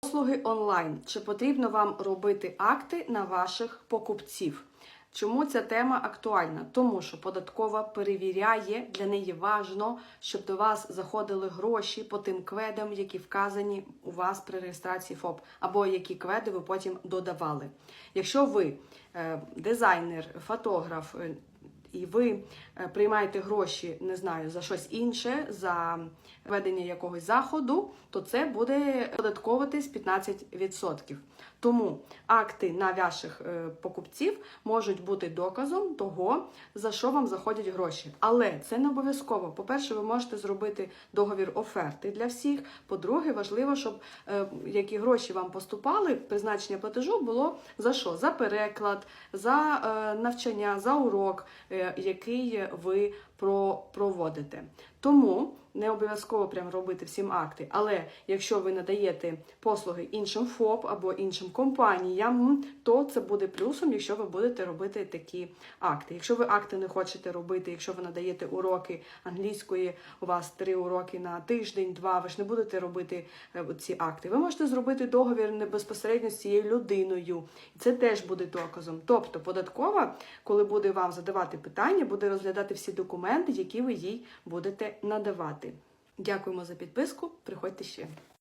Послуги онлайн. Чи потрібно вам робити акти на ваших покупців? Чому ця тема актуальна? Тому що податкова перевіряє, для неї важно, щоб до вас заходили гроші по тим кведам, які вказані у вас при реєстрації ФОП, або які кведи ви потім додавали. Якщо ви е, дизайнер, фотограф, е, і ви е, приймаєте гроші, не знаю, за щось інше, за ведення якогось заходу, то це буде податковуватись 15%. Тому акти на ваших е, покупців можуть бути доказом того, за що вам заходять гроші. Але це не обов'язково. По-перше, ви можете зробити договір оферти для всіх. По-друге, важливо, щоб е, які гроші вам поступали, призначення платежу було за що? За переклад, за навчання, за урок, який ви про- проводите. Тому не обов'язково прям робити всім акти. Але якщо ви надаєте послуги іншим ФОП або іншим компаніям, то це буде плюсом, якщо ви будете робити такі акти. Якщо ви акти не хочете робити, якщо ви надаєте уроки англійської, у вас три уроки на тиждень, два, ви ж не будете робити е, ці акти. Ви можете зробити договір не безпосередньо з цією людиною, і це теж буде доказом. Тобто, податкова, коли буде вам задавати питання, буде розглядати всі документи, які ви їй будете надавати. Дякуємо за підписку. Приходьте ще.